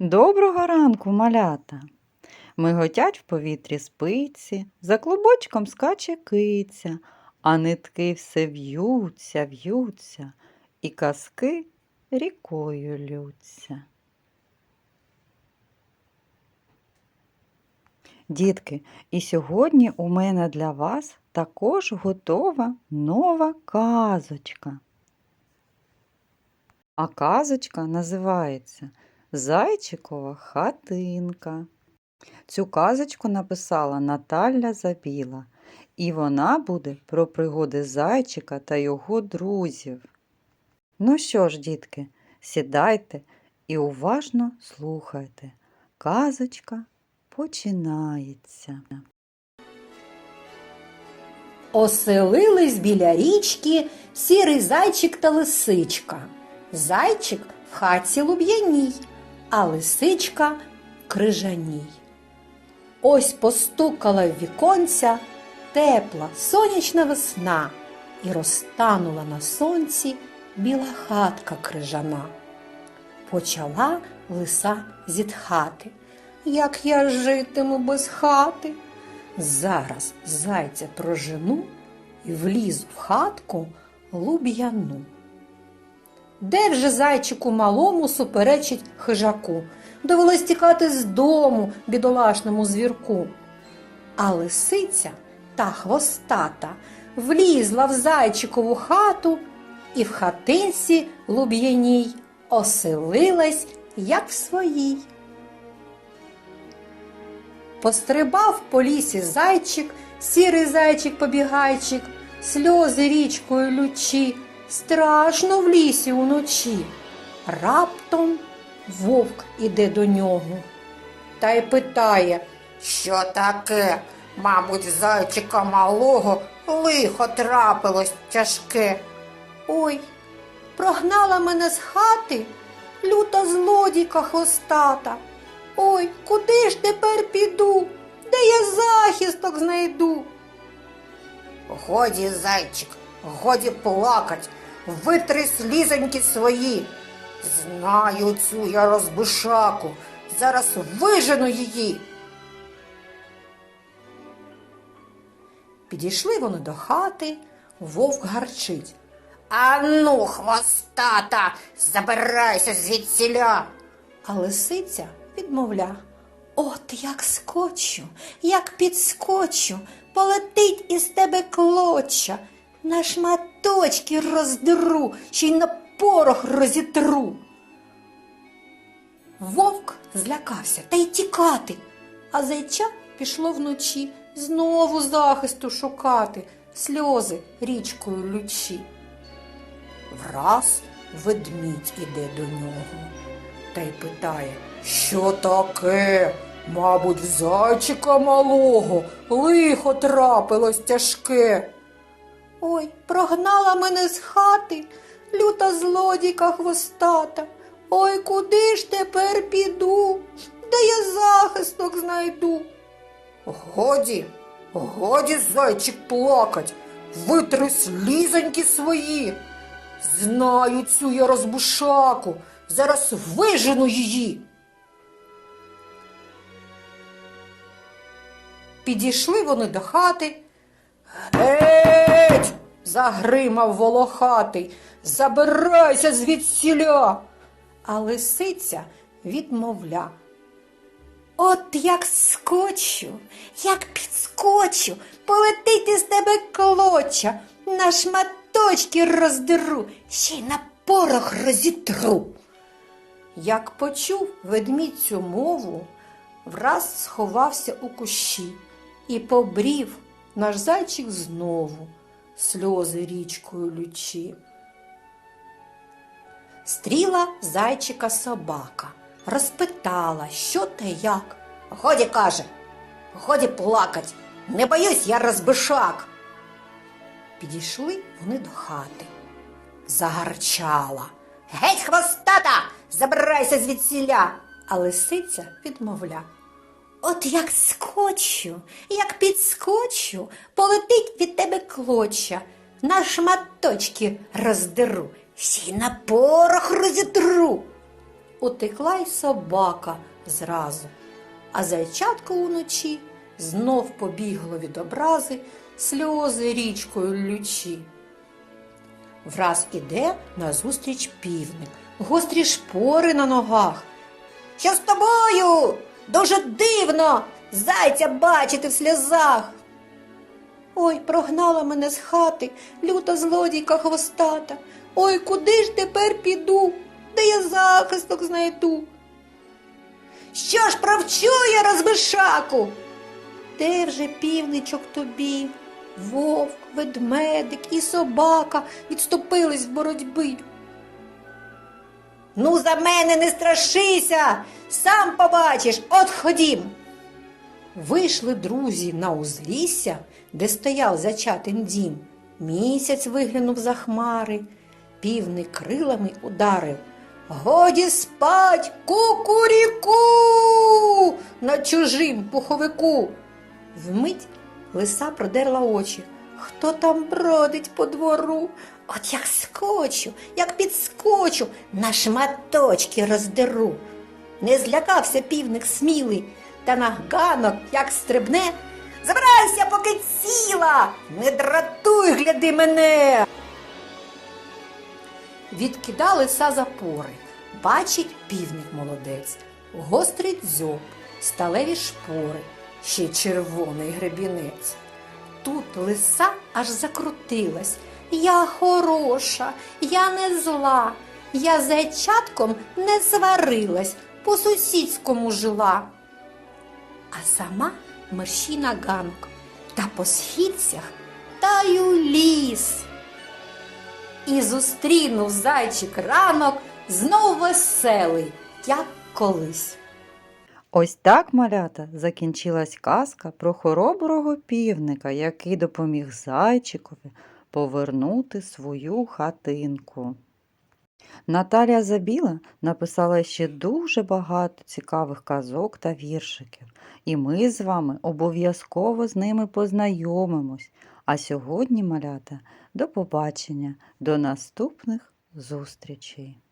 Доброго ранку, малята. Миготять в повітрі спиці, за клубочком скаче киця, а нитки все в'ються, в'ються, і казки рікою лються. Дітки, і сьогодні у мене для вас також готова нова казочка. А казочка називається Зайчикова хатинка. Цю казочку написала Наталя Забіла, і вона буде про пригоди зайчика та його друзів. Ну що ж, дітки, сідайте і уважно слухайте. Казочка починається. Оселились біля річки сірий зайчик та лисичка. Зайчик в хатці луб'яній, а лисичка в крижаній. Ось постукала в віконця тепла сонячна весна, і розтанула на сонці біла хатка крижана. Почала лиса зітхати. Як я житиму без хати? Зараз зайця прожену і влізу в хатку луб'яну. Де вже зайчику малому суперечить хижаку? Довелось тікати з дому бідолашному звірку. А лисиця та хвостата влізла в зайчикову хату і в хатинці луб'яній оселилась, як в своїй. Пострибав по лісі зайчик, сірий зайчик побігайчик, сльози річкою лючі, страшно в лісі уночі. Раптом вовк іде до нього та й питає, Що таке? Мабуть, зайчика малого лихо трапилось тяжке. Ой, прогнала мене з хати люта злодійка хвостата. Ой, куди ж тепер піду? Де я захисток знайду? Годі, зайчик, годі плакать, витри слізоньки свої. Знаю цю я розбишаку, зараз вижену її. Підійшли вони до хати, вовк гарчить. Ану, хвостата, забирайся звідсіля. А лисиця відмовля. От як скочу, як підскочу, полетить із тебе клоча, на шматочки роздеру, ще й на порох розітру. Вовк злякався та й тікати, а зайча пішло вночі знову захисту шукати, сльози річкою лючі. Враз ведмідь іде до нього та й питає, Що таке? Мабуть, в зайчика малого лихо трапилось тяжке. Ой, прогнала мене з хати, люта злодійка хвостата. Ой, куди ж тепер піду? Де я захисток знайду? Годі, годі, зайчик, плакать, витри слізоньки свої. Знаю цю я розбушаку, зараз вижену її. Підійшли вони до хати. Геть! загримав волохатий. Забирайся звідсіля. А лисиця відмовля. От як скочу, як підскочу, полетить із тебе клоча, на шматочки роздеру, ще й на порох розітру. Як почув ведмідь мову, враз сховався у кущі і побрів наш зайчик знову, сльози річкою лючі. Стріла зайчика собака, розпитала, що та як. Годі каже, годі плакать, не боюсь я розбишак. Підійшли вони до хати. Загарчала, Геть, хвостата, забирайся звідсіля. а лисиця відмовля. От як скочу, як підскочу, полетить від тебе клоча, на шматочки роздеру, й на порох розітру. утекла й собака зразу, а зайчатко уночі знов побігло від образи сльози річкою лючі. Враз іде назустріч півник, гострі шпори на ногах. Що з тобою? Дуже дивно зайця бачити в сльозах. Ой, прогнала мене з хати, люта злодійка хвостата. Ой, куди ж тепер піду? Де я захисток знайду? Що ж провчу я розбишаку? Де вже півничок тобі? Вовк, ведмедик і собака відступились в боротьби. Ну, за мене не страшися, сам побачиш, от ходім. Вийшли друзі на узлісся, де стояв зачатин дім. Місяць виглянув за хмари, півник крилами ударив. Годі спать, кукуріку на чужим пуховику. Вмить лиса продерла очі. Хто там бродить по двору? От як скочу, як підскочу, на шматочки роздеру. Не злякався півник смілий, та на ганок, як стрибне. Забирайся, поки ціла, не дратуй, гляди мене. Відкида лиса запори. Бачить півник молодець, гострий дзьоб, сталеві шпори, ще червоний гребінець. Тут лиса аж закрутилась. Я хороша, я не зла, я зайчатком не сварилась, по сусідському жила. А сама мерщій на ганок та по східцях та й у ліс. І зустрінув зайчик ранок знов веселий, як колись. Ось так, малята, закінчилась казка про хороброго півника, який допоміг зайчикові повернути свою хатинку. Наталія Забіла написала ще дуже багато цікавих казок та віршиків, і ми з вами обов'язково з ними познайомимось. А сьогодні, малята, до побачення, до наступних зустрічей!